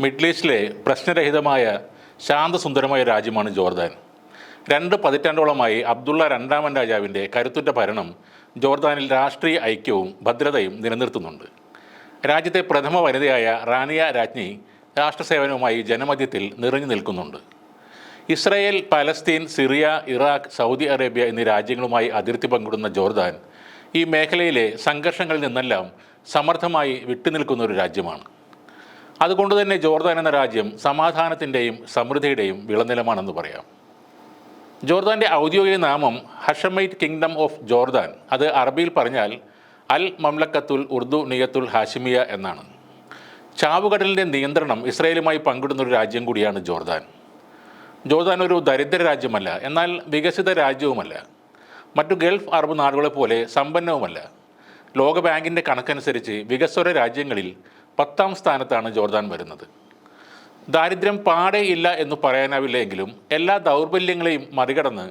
Middle ഈസ്റ്റിലെ പ്രശ്നരഹിതമായ ശാന്തസുന്ദരമായ രാജ്യമാണ് Jordan. രണ്ട് പതിറ്റാണ്ടോളമായി അബ്ദുള്ള രണ്ടാമൻ രാജാവിന്റെ കരുത്തുറ്റ ഭരണം ജോർദാനിൽ രാഷ്ട്രീയ ഐക്യവും ഭദ്രതയും നിലനിർത്തുന്നുണ്ട്. രാജ്യത്തെ പ്രഥമ വനിതയായ റാനിയ രാജ്ഞി രാഷ്ട്രസേവനവുമായി ജനമധ്യത്തിൽ നിറഞ്ഞു നിൽക്കുന്നുണ്ട്. Israel Palestine Syria Iraq Saudi Arabia എന്നീ രാജ്യങ്ങളുമായി അതിർത്തി പങ്കിടുന്ന ജോർദാൻ ഈ മേഖലയിലെ സംഘർഷങ്ങളിൽ നിന്നെല്ലാം സമർത്ഥമായി വിട്ടുനിൽക്കുന്ന ഒരു രാജ്യമാണ്. അതുകൊണ്ട് തന്നെ ജോർദാൻ എന്ന രാജ്യം സമാധാനത്തിന്റെയും സമൃദ്ധിയുടെയും വിളനിലമാണെന്ന് പറയാം. ജോർദാന്റെ ഔദ്യോഗിക നാമം ഹഷമൈറ്റ് കിങ്ഡം ഓഫ് ജോർദാൻ. അത് അറബിയിൽ പറഞ്ഞാൽ അൽ മംലക്കത്തുൽ ഉർദു നിയത്തുൽ ഹാഷിമിയ എന്നാണ്. ചാവുകടലിന്റെ നിയന്ത്രണം ഇസ്രയേലുമായി പങ്കിടുന്ന ഒരു രാജ്യം കൂടിയാണ് ജോർദാൻ. ജോർദാൻ ഒരു ദരിദ്ര രാജ്യമല്ല എന്നാൽ വികസിത രാജ്യവുമല്ല. മറ്റു ഗൾഫ് അറബ് നാടുകളെ പോലെ സമ്പന്നവുമല്ല. ലോകബാങ്കിന്റെ കണക്കനുസരിച്ച് വികസ്വര രാജ്യങ്ങളിൽ പത്താം സ്ഥാനത്താണ് ജോർദാൻ വരുന്നത്. ദാരിദ്ര്യം പാടെ ഇല്ല എന്ന് പറയാനാവില്ല എങ്കിലും എല്ലാ ദൗർബല്യങ്ങളെയും മറികടന്ന്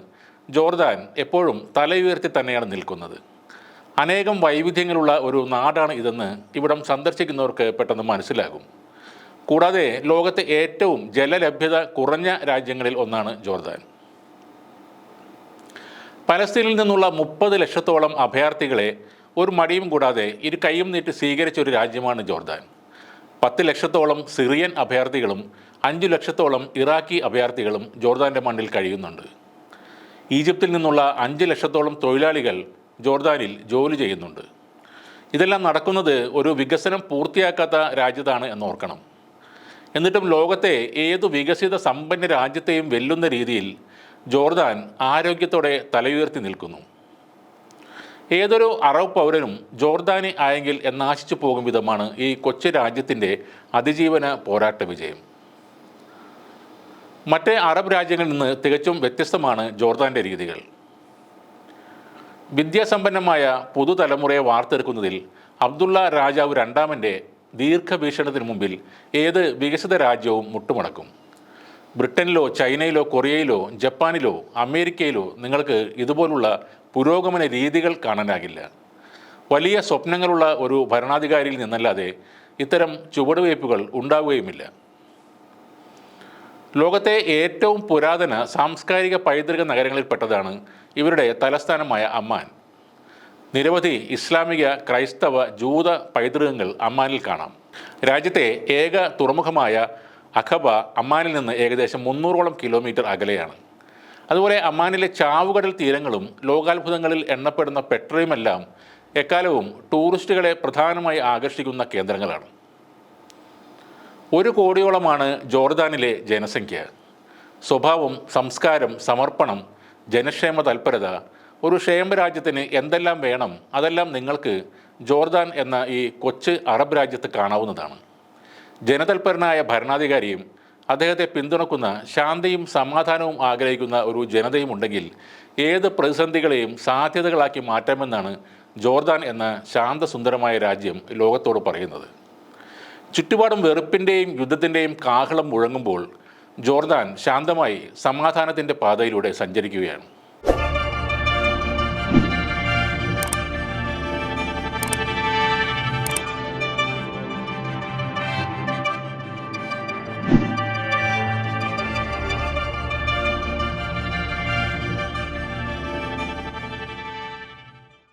ജോർദാൻ എപ്പോഴും തലയുയർത്തി തന്നെയാണ് നിൽക്കുന്നത്. അനേകം വൈവിധ്യങ്ങളുള്ള ഒരു നാടാണ് ഇതെന്ന് ഇവിടം സന്ദർശിക്കുന്നവർക്ക് പെട്ടെന്ന് മനസ്സിലാകും. കൂടാതെ ലോകത്തെ ഏറ്റവും ജലലഭ്യത കുറഞ്ഞ രാജ്യങ്ങളിൽ ഒന്നാണ് ജോർദാൻ. പലസ്തീനിൽ നിന്നുള്ള മുപ്പത് ലക്ഷത്തോളം അഭയാർത്ഥികളെ ഒരു മടിയും കൂടാതെ ഇരു കൈയും നീട്ടി സ്വീകരിച്ച ഒരു രാജ്യമാണ് ജോർദാൻ. പത്ത് ലക്ഷത്തോളം സിറിയൻ അഭയാർത്ഥികളും അഞ്ചു ലക്ഷത്തോളം ഇറാഖി അഭയാർത്ഥികളും ജോർദാന്റെ മണ്ണിൽ കഴിയുന്നുണ്ട്. ഈജിപ്തിൽ നിന്നുള്ള അഞ്ച് ലക്ഷത്തോളം തൊഴിലാളികൾ ജോർദാനിൽ ജോലി ചെയ്യുന്നുണ്ട്. ഇതെല്ലാം നടക്കുന്നത് ഒരു വികസനം പൂർത്തിയാക്കാത്ത രാജ്യത്താണ് എന്നോർക്കണം. എന്നിട്ടും ലോകത്തെ ഏതു വികസിത സമ്പന്ന രാജ്യത്തെയും വെല്ലുന്ന രീതിയിൽ ജോർദാൻ ആരോഗ്യത്തോടെ തലയുയർത്തി നിൽക്കുന്നു. ഏതൊരു അറബ് പൗരനും ജോർദാനി ആയെങ്കിൽ എന്നാശിച്ചു പോകും വിധമാണ് ഈ കൊച്ചു രാജ്യത്തിന്റെ അതിജീവന പോരാട്ട വിജയം. മറ്റേ അറബ് രാജ്യങ്ങളിൽ നിന്ന് തികച്ചും വ്യത്യസ്തമാണ് ജോർദാന്റെ രീതികൾ. വിദ്യാസമ്പന്നമായ പുതുതലമുറയെ വാർത്തെടുക്കുന്നതിൽ അബ്ദുള്ള രാജാവ് രണ്ടാമന്റെ ദീർഘവീക്ഷണത്തിന് മുമ്പിൽ ഏത് വികസിത രാജ്യവും മുട്ടുമടക്കും. ബ്രിട്ടനിലോ ചൈനയിലോ കൊറിയയിലോ ജപ്പാനിലോ അമേരിക്കയിലോ നിങ്ങൾക്ക് ഇതുപോലുള്ള പുരോഗമന രീതികൾ കാണാനാകില്ല. വലിയ സ്വപ്നങ്ങളുള്ള ഒരു ഭരണാധികാരിയിൽ നിന്നല്ലാതെ ഇത്തരം ചുവടുവയ്പ്പുകൾ ഉണ്ടാവുകയുമില്ല. ലോകത്തെ ഏറ്റവും പുരാതന സാംസ്കാരിക പൈതൃക നഗരങ്ങളിൽപ്പെട്ടതാണ് ഇവരുടെ തലസ്ഥാനമായ അമ്മാൻ. നിരവധി ഇസ്ലാമിക ക്രൈസ്തവ ജൂത പൈതൃകങ്ങൾ അമ്മാനിൽ കാണാം. രാജ്യത്തെ ഏക തുറമുഖമായ അഖബ അമ്മാനിൽ നിന്ന് ഏകദേശം മുന്നൂറോളം കിലോമീറ്റർ അകലെയാണ്. അതുപോലെ അമ്മാനിലെ ചാവുകടൽ തീരങ്ങളും ലോകാത്ഭുതങ്ങളിൽ എണ്ണപ്പെടുന്ന പെട്രയുമെല്ലാം എക്കാലവും ടൂറിസ്റ്റുകളെ പ്രധാനമായി ആകർഷിക്കുന്ന കേന്ദ്രങ്ങളാണ്. ഒരു കോടിയോളമാണ് ജോർദാനിലെ ജനസംഖ്യ. സ്വഭാവം സംസ്കാരം സമർപ്പണം ജനക്ഷേമ തൽപരത ഒരു ക്ഷേമരാജ്യത്തിന് എന്തെല്ലാം വേണം അതെല്ലാം നിങ്ങൾക്ക് ജോർദാൻ എന്ന ഈ കൊച്ച് അറബ് രാജ്യത്ത് കാണാവുന്നതാണ്. ജനതൽപരനായ ഭരണാധികാരിയും അദ്ദേഹത്തെ പിന്തുണക്കുന്ന ശാന്തിയും സമാധാനവും ആഗ്രഹിക്കുന്ന ഒരു ജനതയും ഉണ്ടെങ്കിൽ ഏത് പ്രതിസന്ധികളെയും സാധ്യതകളാക്കി മാറ്റാമെന്നാണ് ജോർദാൻ എന്ന ശാന്തസുന്ദരമായ രാജ്യം ലോകത്തോട് പറയുന്നത്. ചുറ്റുപാടും വെറുപ്പിന്റെയും യുദ്ധത്തിന്റെയും കാഹളം മുഴങ്ങുമ്പോൾ ജോർദാൻ ശാന്തമായി സമാധാനത്തിന്റെ പാതയിലൂടെ സഞ്ചരിക്കുകയാണ്.